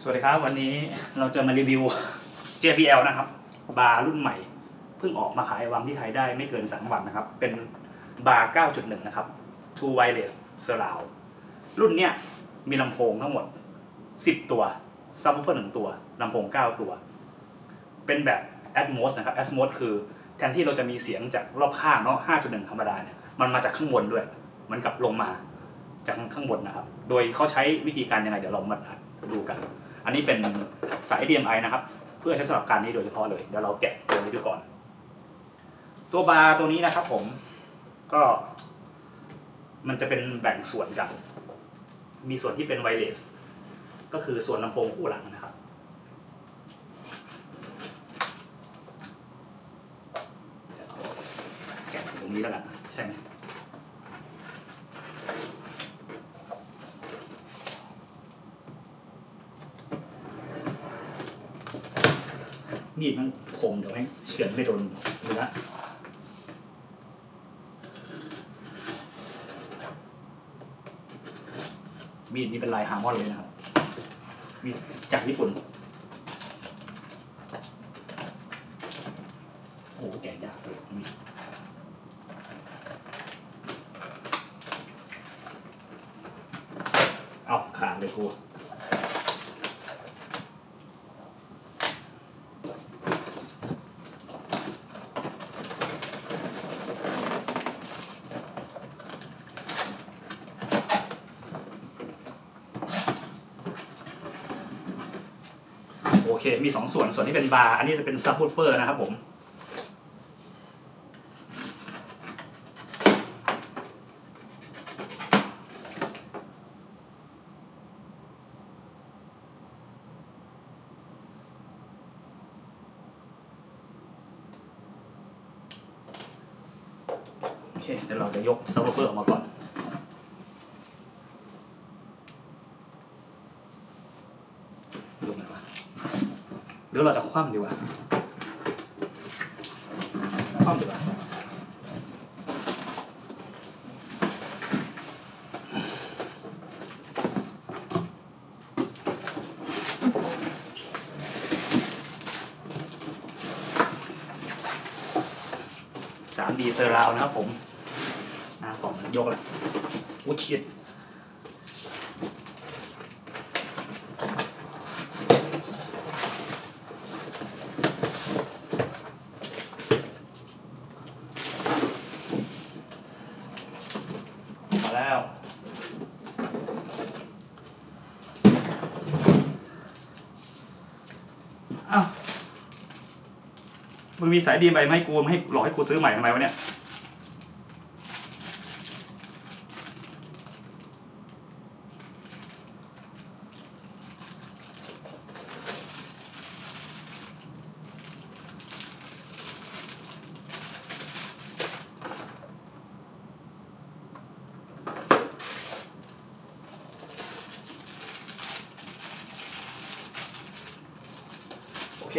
สวัสดีครับ วันนี้เราจะมารีวิว JBL นะครับ บาร์รุ่นใหม่ เพิ่งออกมาขายวางที่ไทยได้ไม่เกิน3วันนะครับ เป็นบาร์ 9.1 นะครับ Two Wireless Surround รุ่นเนี้ยมีลำโพงทั้งหมด 10 ตัวซับ w ูเฟอร์หนึ่งตัวลำโพง 9 ตัว เป็นแบบ Atmos นะครับ Atmos คือแทนที่เราจะมีเสียงจากรอบข้างเนาะ 5.1 ธรรมดาเนี่ยมันมาจากข้างบนด้วย มันกลับลงมาจากข้างบนนะครับ โดยเขาใช้วิธีการยังไงเดี๋ยวเรามา ดูกัน อันนี้เป็นสาย DMI นะครับ เพื่อใช้สำหรับการนี้โดยเฉพาะเลย เดี๋ยวเราแกะตัวนี้ดูก่อน ตัวบาร์ตัวนี้นะครับผม ก็มันจะเป็นแบ่งส่วนกัน มีส่วนที่เป็นไวเลส ก็คือส่วนลำโพงคู่หลังนะครับ แกะตรงนี้แล้วกันใช่ไห มีดมันคมเดี๋ยวให้เฉือนไม่โดนเนื้อมีดนี่เป็นลายฮาร์มอนเลยนะครับ มีดจากญี่ปุ่น โอ้โหแกะยากเลยมีดเอาขาดเลยกู มีสองส่วนส่วนที่เป็นบาร์อันนี้จะเป็นซับวูฟเฟอร์นะครับผมโอเคเดี๋ยวเราจะยกซับวูฟเฟอร์ออกมาก่อน ดูหน่อยวะ หรือเราจะคว่ำดีกว่า คว่ำดีกว่าสามดีเซอร์ราวนะครับผม หน้ากล่องยกลยวุ้ชิด แล้ว อ้าว มึงมีสายดีใบไหมาให้กูไม่ให้หลอกให้กูซื้อใหม่ทำไมวะเนี่ย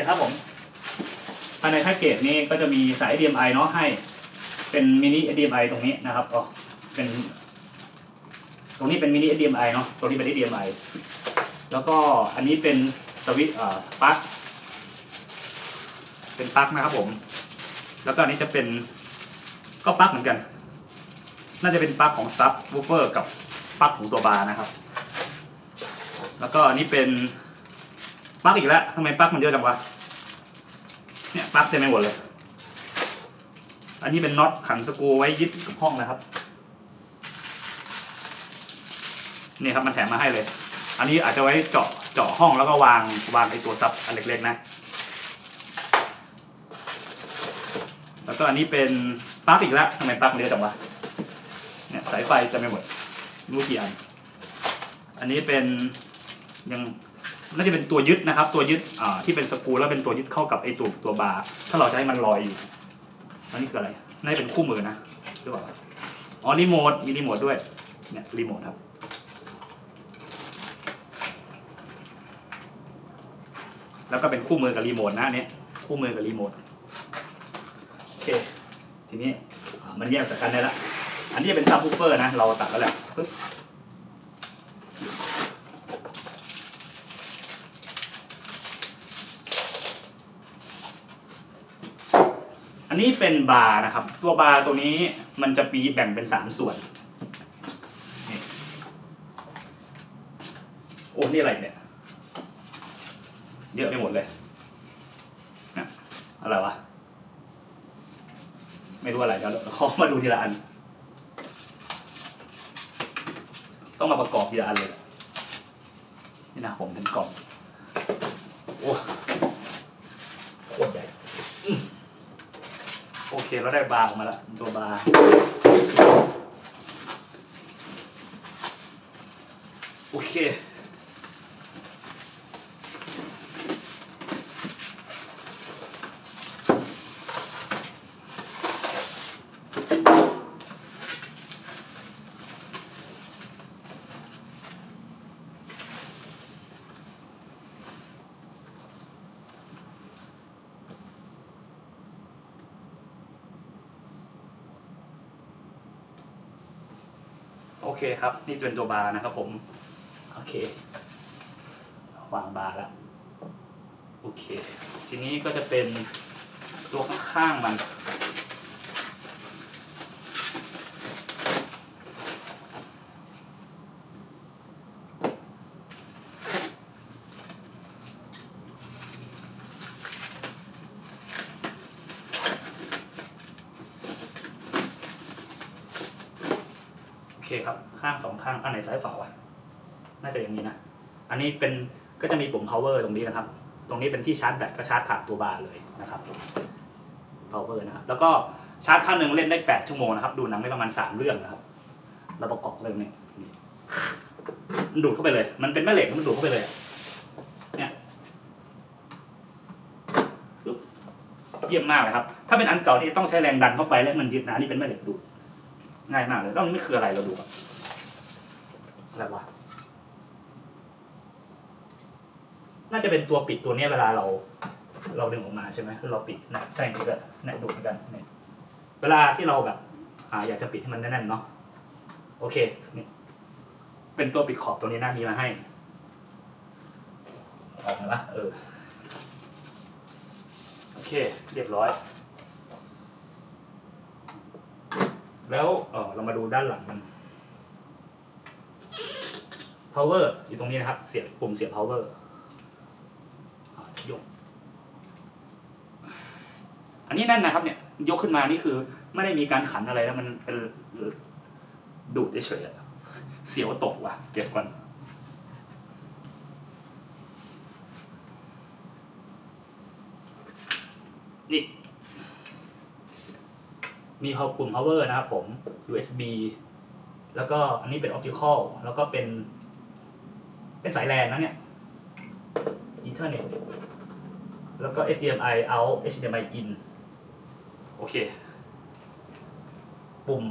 คครับผมภายในแพ็กเกจนี้ก็จะมีสาย HDMI เนาะให้ เป็นมินิ HDMI ตรงนี้นะครับอ๋อเป็น ตรงนี้เป็นมินิ HDMI เนาะตรงนี้เป็น HDMI แล้วก็อันนี้เป็นสวิตช์เอ่อปลั๊กเป็นปลั๊กนะครับผม แล้วก็อันนี้จะเป็นก็ปลั๊กเหมือนกัน น่าจะเป็นปลั๊กของซับวูเฟอร์กับปลั๊กของตัวบาร์นะครับ แล้วก็อันนี้เป็น ปลั๊กอีกแล้วทำไมปลั๊กมันเยอะจังวะเนี่ยปลั๊กเต็มไปหมดเลย อันนี้เป็นน็อตขันสกรูไว้ยึดกับห้องนะครับนี่ครับมันแถมมาให้เลย อันนี้อาจจะไว้เจาะเจาะห้องแล้วก็วางวางไอตัวซับอันเล็กๆนะ แล้วก็อันนี้เป็นปลั๊กอีกแล้วทำไมปลั๊กมันเยอะจังวะเนี่ยสายไฟเต็มไปหมดรู้กี่อัน อันนี้เป็นยัง น่าจะเป็นตัวยึดนะครับ ตัวยึดที่เป็นสกรูแล้วเป็นตัวยึดเข้ากับไอตัวตัวบาร์ถ้าเราจะให้มันลอยอยู่อันนี้คืออะไรน่าจะเป็นคู่มือนะหรือเปล่าอ๋อรีโมทมีรีโมทด้วยเนี่ยรีโมทครับแล้วก็เป็นคู่มือกับรีโมทนะเนี้ยคู่มือกับรีโมทโอเคทีนี้มันแยกจากกันได้ละอันนี้เป็นซับวูเฟอร์นะ เราตัดแล้วแหละปึ๊บ นนี้เป็นบาร์นะครับ ตัวบาร์ตัวนี้มันจะมีแบ่งเป็นสามส่วน โอ้ นี่อะไรเนี่ย เยอะไปหมดเลยนะอะไรวะ ไม่รู้อะไรเดี๋ยวขอมาดูทีละอัน ต้องมาประกอบทีละอันเลย นี่นะผมเป็นกล่อง โอ้โคตรใหญ่อืมโอ เคเราได้บาร์ออกมาแล้วตัวบาร์โอเค เคครับ นี่เป็นตัวบาร์นะครับผม โอเควางบาร์แล้ว โอเค ทีนี้ก็จะเป็นตัวข้างๆมัน โอเคครับ ข้างสองข้างอันไหนซ้ายขวาวะน่าจะอย่างนี้นะ อันนี้เป็นก็จะมีปุ่ม power ตรงนี้นะครับ ตรงนี้เป็นที่ชาร์จแบตก็ชาร์จผ่านตัวบาร์เลยนะครับ power นะครับ แล้วก็ชาร์จข้างหนึ่งเล่นได้ 8 ชั่วโมงนะครับ ดูหนังได้ประมาณ 3 เรื่องนะครับแล้วประกอบเรื่องนี้มันดูดเข้าไปเลย มันเป็นแม่เหล็กมันดูดเข้าไปเลย เนี่ยปึ๊บเยี่ยมมากเลยครับ ถ้าเป็นอันเก่าที่ต้องใช้แรงดันเข้าไปแล้วมันยึดนะนี่เป็นแม่เหล็กดูดง่ายมากเลยแล้วนไม่คืออะไรเราดูอะ อะไรวะน่าจะเป็นตัวปิดตัวเนี้ยเวลาเรา เราดึงออกมาใช่ไหมเราปิดนะใช่นี่ก็เนี่ยดูดเหมือนกันเนี่ยเวลาที่เราแบบอ่าอยากจะปิดให้มันแน่นๆเนาะโอเคนี่เป็นตัวปิดขอบตัวนี้นะมีมาให้ออกมาละเออโอเค เรียบร้อย แล้วเออเรามาดูด้านหลังมัน power อยู่ตรงนี้นะครับ เสียบปุ่มเสียบ power อ่ายก อันนี้แน่นนะครับ เนี่ย ยกขึ้นมานี่คือไม่ได้มีการขันอะไรแล้วมันเป็นดูดเฉยๆเสียวตกว่ะเก็บก่อนนี่ มีปุ่ม power นะครับผม USB แล้วก็อันนี้เป็น optical แล้วก็เป็น เป็นสายแลนนะเนี่ย Ethernet แล้วก็ HDMI out HDMI in โอเค ปุ่ม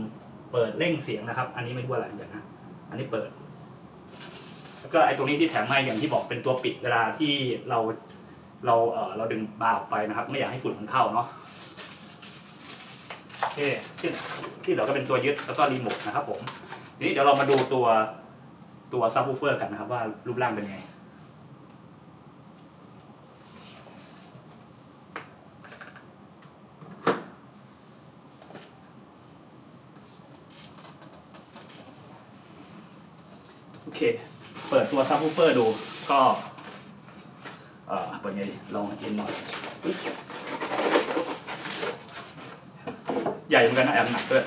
เปิดเร่งเสียงนะครับ อันนี้ไม่รู้อะไรเหมือนกันนะ อันนี้เปิด แล้วก็ไอ้ตรงนี้ที่แถมมาอย่างที่บอกเป็นตัวปิดเวลาที่เราเราเออเราดึงบาร์ออกไปนะครับ ไม่อยากให้ฝุ่นมันเข้าเนาะโอเคที่ที่เหลือก็เป็นตัวยึดแล้วก็รีโมทนะครับผมทีนี้เดี๋ยวเรามาดูตัว ตัวซับวูเฟอร์กันนะครับว่ารูปร่างเป็นไงโอเค เปิดตัวซับวูเฟอร์ดูก็เอ่อเปิดไงลองเอินหน่อยใหญ่เหมือนกันนะแอบหนักด้วย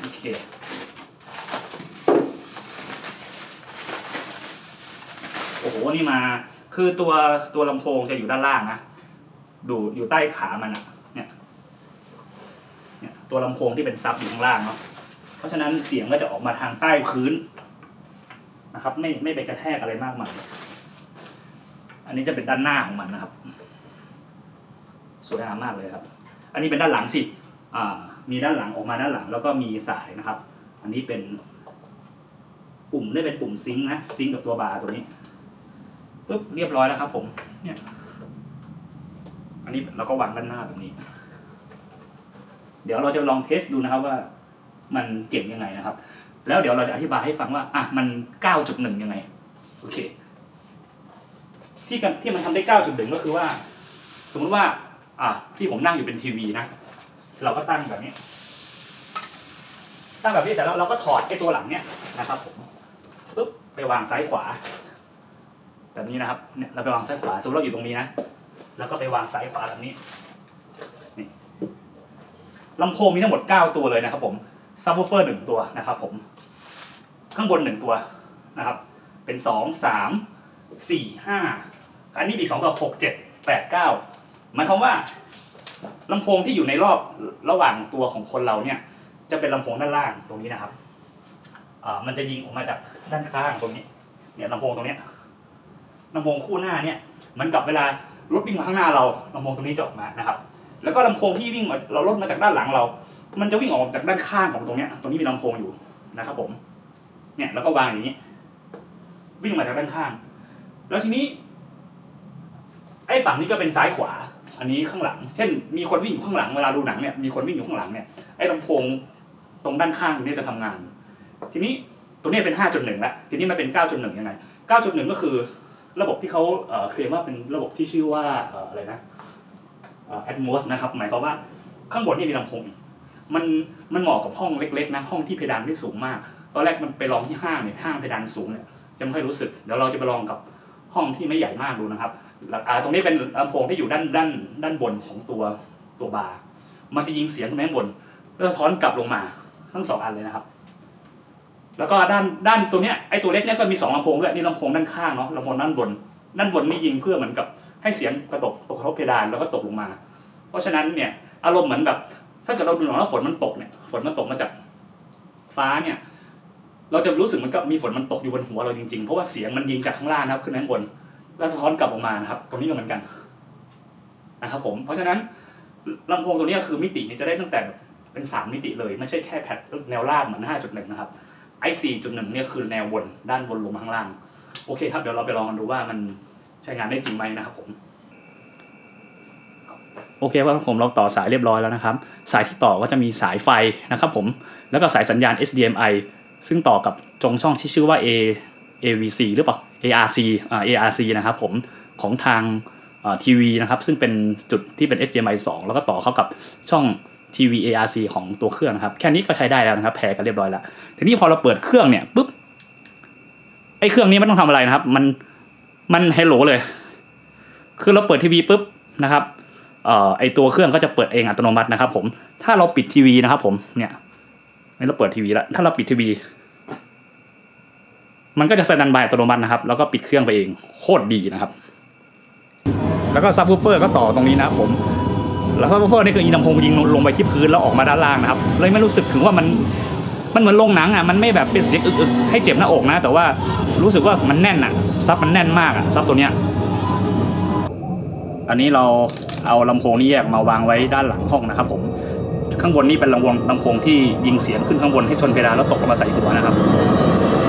โอเค โอ้โหนี่มา คือตัวตัวลำโพงจะอยู่ด้านล่างนะดูอยู่ใต้ขามันอะเนี่ยเนี่ยตัวลำโพงที่เป็นซับอยู่ข้างล่างเนาะเพราะฉะนั้นเสียงก็จะออกมาทางใต้พื้นนะครับ ไม่ไม่ไปกระแทกอะไรมากมายอันนี้จะเป็นด้านหน้าของมันนะครับ สวยงามมากเลยครับ อันนี้เป็นด้านหลังสิอ่ามีด้านหลังออกมาด้านหลัง แล้วก็มีสายนะครับ อันนี้เป็น ปุ่มได้เป็นปุ่มซิงค์นะซิงค์กับตัวบาร์ตัวนี้ ปุ๊บเรียบร้อยแล้วครับผมเนี่ยอันนี้เราก็วางด้านหน้าแบบนี้ เดี๋ยวเราจะลองเทสดูนะครับว่า มันเจ๋งยังไงนะครับ แล้วเดี๋ยวเราจะอธิบายให้ฟังว่าอะมัน 9.1 ยังไง โอเค ที่กันที่มันทำได้ 9.1 ก็คือว่า สมมุติว่า อะที่ผมนั่งอยู่เป็นทีวีนะ เราก็ตั้งแบบนี้ ตั้งแบบนี้เสร็จแล้วเราก็ถอดไอ้ตัวหลังเนี่ยนะครับผมปุ๊บไปวางซ้ายขวา แบบนี้นะครับเนี่ยเราไปวางซ้ายขวาสมมติเราอยู่ตรงนี้นะ แล้วก็ไปวางซ้ายขวาแบบนี้นี่ลำโพงมีทั้งหมด 9 ตัวเลยนะครับผมซับวูเฟอร์หนึ่งตัวนะครับผม ข้างบนหนึ่งตัวนะครับ เป็นสองสามสี่ห้าอันนี้อีกสองตัวหกเจ็ดแปดเก้าหมายความว่าลำโพงที่อยู่ในรอบระหว่างตัวของคนเราเนี่ย จะเป็นลำโพงด้านล่างตรงนี้นะครับอ่ามันจะยิงออกมาจากด้านข้างตรงนี้ เนี่ยลำโพงตรงเนี้ย ลำโพงคู่หน้าเนี่ยเหมือนกับเวลารถวิ่งมาข้างหน้าเราลำโพงตรงนี้จะออกมานะครับ แล้วก็ลำโพงที่วิ่งมาเรารถมาจากด้านหลังเรา มันจะวิ่งออกจากด้านข้างของตรงเนี้ยตรงนี้มีลำโพงอยู่นะครับ ผม เนี่ยแล้วก็วางอย่างนี้ วิ่งมาจากด้านข้าง แล้วทีนี้ไอ้ฝั่งนี้ก็เป็นซ้ายขวา อันนี้ข้างหลัง เช่น มีคนวิ่งอยู่ข้างหลังเวลาดูหนังเนี่ยมีคนวิ่งอยู่ข้างหลังเนี่ยไอ้ลำโพงตรงด้านข้างเนี่ยจะทำงาน ทีนี้ตัวนี้เป็น 5.1ละทีนี้มันเป็น 9.1 ยังไง 9.1 ก็คือ ระบบที่เขาเคลมว่าเป็นระบบที่ชื่อว่าอะไรนะเอ่อ Atmos นะครับหมายความว่าข้างบนนี่มีลำโพงอีกมันมันเหมาะกับห้องเล็กๆนะห้องที่เพดานไม่สูงมาก ตอนแรกมันไปลองที่ห้างเนี่ยห้างเพดานสูงเนี่ยจะไม่ค่อยรู้สึกเดี๋ยวเราจะไปลองกับห้องที่ไม่ใหญ่มากดูนะครับแล้วอ่าตรงนี้เป็นลำโพงที่อยู่ด้านด้านด้านบนของตัวตัวบาร์มันจะยิงเสียงตรงนี้บนแล้วสะท้อนกลับลงมาทั้งสองอันเลยนะครับ แล้วก็ด้านด้านตัวเนี้ยไอ้ตัวเล็กเนี้ยก็มีสองลำโพงด้วยนี่ลำโพงด้านข้างเนาะลำโพงด้านบน ด้านบนนี่ยิงเพื่อเหมือนกับให้เสียงกระตกตกกระทบเพดานแล้วก็ตกลงมา เพราะฉะนั้นเนี่ยอารมณ์เหมือนแบบ ถ้าเกิดเราดูหนังแล้วฝนมันตกเนี่ยฝนมันตกมาจากฟ้าเนี่ยเราจะรู้สึกเหมือนกับมีฝนมันตกอยู่บนหัวเราจริงๆ เพราะว่าเสียงมันยิงจากข้างล่างนะครับขึ้นข้างบน แล้วสะท้อนกลับออกมานะครับตรงนี้ก็เหมือนกันนะครับผมเพราะฉะนั้นลำโพงตัวนี้คือมิตินี่จะได้ตั้งแต่เป็นสามมิติเลย ไม่ใช่แค่แพดแนวราบเหมือน 5.1 นะครับ ไอ้4.1เนี่ยคือแนวบนด้านบนลงมาข้างล่าง โอเคครับเดี๋ยวเราไปลองกันดูว่ามันใช้งานได้จริงไหมนะครับผมโอเคว่าผมเราต่อสายเรียบร้อยแล้วนะครับ สายที่ต่อก็จะมีสายไฟนะครับผมแล้วก็สายสัญญาณ HDMI ซึ่งต่อกับจงช่องที่ชื่อว่า A AVC หรือเปล่า ARC อ่า ARC นะครับผมของทางทีวีนะครับ ซึ่งเป็นจุดที่เป็น HDMI 2 แล้วก็ต่อเข้ากับช่อง ทีวี ARC ของตัวเครื่องนะครับ แค่นี้ก็ใช้ได้แล้วนะครับ แพรกันเรียบร้อยแล้ว ทีนี้พอเราเปิดเครื่องเนี่ยปุ๊บ ไอ้เครื่องนี้ไม่ต้องทำอะไรนะครับ มัน มันเฮลโหลเลย คือเราเปิดทีวีปุ๊บนะครับ เอ่อ ไอตัวเครื่องก็จะเปิดเองอัตโนมัตินะครับ ผม ถ้าเราปิดทีวีนะครับ ผม เนี่ยนี่เราเปิดทีวีแล้ว ถ้าเราปิดทีวี มันก็จะสแตนบายอัตโนมัตินะครับ แล้วก็ปิดเครื่องไปเอง โคตรดีนะครับ แล้วก็ซับวูฟเฟอร์ก็ต่อตรงนี้นะครับผม แล้วซับวูเฟอร์นี่คืออีลำโพงยิงลงไปที่พื้นแล้วออกมาด้านล่างนะครับเลยไม่รู้สึกถึงว่ามันมันเหมือนโรงหนังอะมันไม่แบบเป็นเสียงอึกๆให้เจ็บหน้าอกนะ แต่ว่ารู้สึกว่ามันแน่นอะซับมันแน่นมากอะซับตัวเนี้ยอันนี้เราเอาลำโพงนี้แยกมาวางไว้ด้านหลังห้องนะครับผมข้างบนนี่เป็นลำโพงลำโพงที่ยิงเสียงขึ้นข้างบนให้ชนเพดานแล้วตกลงมาใส่หัวนะครับ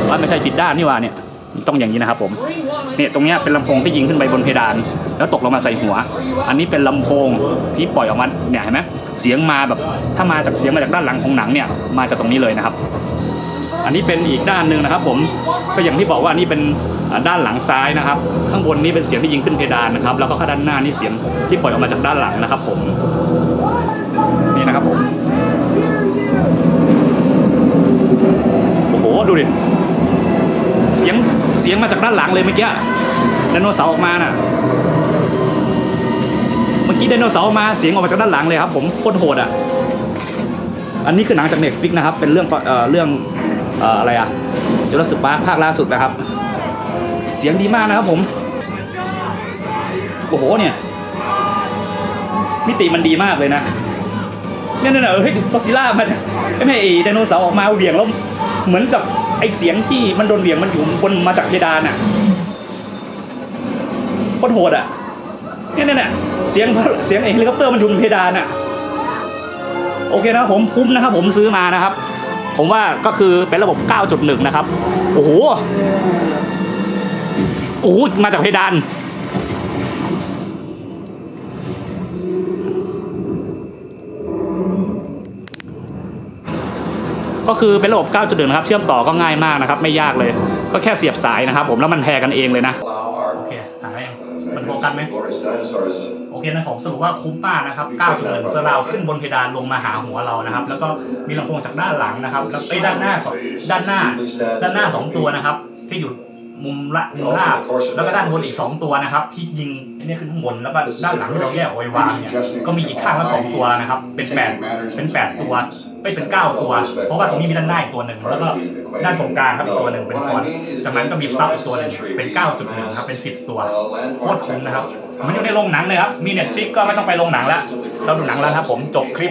ว่าไม่ใช่ผิดด้านนี่ว่าเนี่ยต้องอย่างนี้นะครับผมเนี่ยตรงเนี้ยเป็นลำโพงที่ยิงขึ้นไปบนเพดาน แล้วตกลงมาใส่หัว อันนี้เป็นลำโพงที่ปล่อยออกมาเนี่ยเห็นไหมเสียงมาแบบถ้ามาจากเสียงมาจากด้านหลังของหนังเนี่ยมาจากตรงนี้เลยนะครับ อันนี้เป็นอีกด้านหนึ่งนะครับ ผมก็อย่างที่บอกว่านี่เป็นด้านหลังซ้ายนะครับ ข้างบนนี่เป็นเสียงที่ยิงขึ้นเพดานนะครับ แล้วก็ข้างด้านหน้านี่เสียงที่ปล่อยออกมาจากด้านหลังนะครับ ผมนี่นะครับผมโอ้โหดูดิเสียงเสียงมาจากด้านหลังเลยเมื่อกี้ไดโนเสาร์ออกมาน่ะเมื่อ กี้ไดโนเสาร์ออกมาเสียงออกมาจากด้านหลังเลยครับผมโคตรโหดอะอันนี้คือหนังจากเน็ตฟิกนะครับเป็นเรื่องเอ่อเรื่องเอ่ออะไรอะจุลศิลปาภาคล่าสุดนะครับ เสียงดีมากนะครับผมโอ้โหเนี่ยมิติมันดีมากเลยนะเนี่ยเนี่ยเนี่ยเออให้ดูก็ซิล่ามันไม่ใช่ไอ้ไดโนเสาร์ออกมาเหวี่ยงแล้วเหมือนกับไอ้เสียงที่มันโดนเหวี่ยงมันอยู่บนมาจากเพดานอะโคตรโหดอะ เนี่ยเนี่ยเสียงเสียงไอ้เฮลิคอปเตอร์มันอยู่บนเพดานอะโอเคนะผมคุ้มนะครับผมซื้อมานะครับ ผมว่าก็คือเป็นระบบ 9.1 นะครับ โอ้โห โอ้โห มาจากเพดาน ก็คือเป็นระบบ 9.1 นะครับ เชื่อมต่อก็ง่ายมากนะครับ ไม่ยากเลย ก็แค่เสียบสายนะครับผมแล้วมันแพรกันเองเลยนะ โอเคหาย uh, มัน โฟกัสไหมโอเคนะผมสรุปว่าคุ้มมากนะครับ9.1เซอร์ราวขึ้นบนเพดานลงมาหาหัวเรานะครับ แล้วก็มีลำโพงจากด้านหลังนะครับ แล้วไอ้ด้านหน้าสองด้านหน้า ด้านหน้าสองตัวนะครับ ที่อยู่มุมละมุมราแล้วก็ด้านบนอีกสองตัวนะครับ ที่ยิงนี่ขึ้นข้างบนแล้วก็ด้านหลังที่เราแยกเอาไว้วางเนี่ยก็มีอีกข้างละสองตัวนะครับ เป็นแปดเป็นแปดตัว ไม่เป็นเก้าตัว เพราะว่าตรงนี้มีด้านหน้าอีกตัวหนึ่งแล้วก็ด้านตรงกลางครับอีกตัวหนึ่งเป็นฟอนต์จากนั้นก็มีซับอีกตัวหนึ่งเป็น 9.1 ครับ เป็น 10 ตัวโคตรคุ้มนะครับ มันอยู่ในโรงหนังเลยครับ มีเน็ตฟิกก็ไม่ต้องไปโรงหนังแล้ว เราดูหนังแล้วครับผมจบคลิป